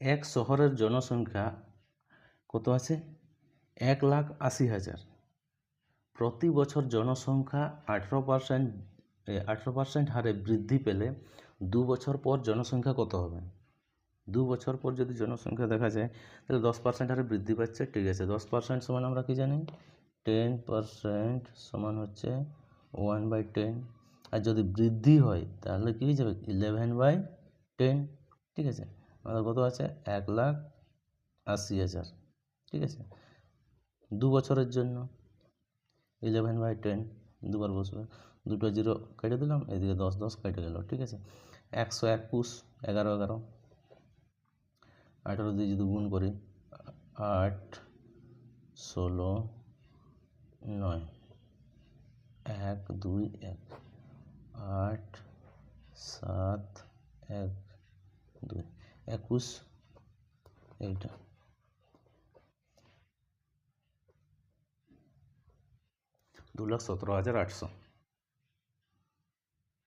এক শহরের জনসংখ্যা কত আছে? এক লাখ আশি হাজার। প্রতি বছর জনসংখ্যা আঠেরো পার্সেন্ট আঠেরো পার্সেন্ট হারে বৃদ্ধি পেলে দু বছর পর জনসংখ্যা কত হবে? দু বছর পর যদি জনসংখ্যা দেখা যায়, তাহলে দশ পার্সেন্ট হারে বৃদ্ধি পাচ্ছে, ঠিক আছে। দশ পার্সেন্ট সমান আমরা কি জানি? টেন পার্সেন্ট সমান হচ্ছে ওয়ান বাই টেন। আর যদি বৃদ্ধি হয়, তাহলে কী হয়ে যাবে? ইলেভেন বাই টেন, ঠিক আছে। আমাদের কত আছে? এক লাখ আশি হাজার। ঠিক আছে? দু বছরের জন্য। ইলেভেন বাই টেন দুবার বসবে। দুটো জিরো কেটে দিলাম, এদিকে দশ দশ কেটে গেল। ঠিক আছে? একশো একুশ, এগারো এগারো। আঠেরো দিয়ে যদি গুণ করি, আট, ষোলো, নয়। এক, দুই, এক। আট, সাত, এক, দুই। একুশ এইটা। দু লাখ সতেরো হাজার আটশো।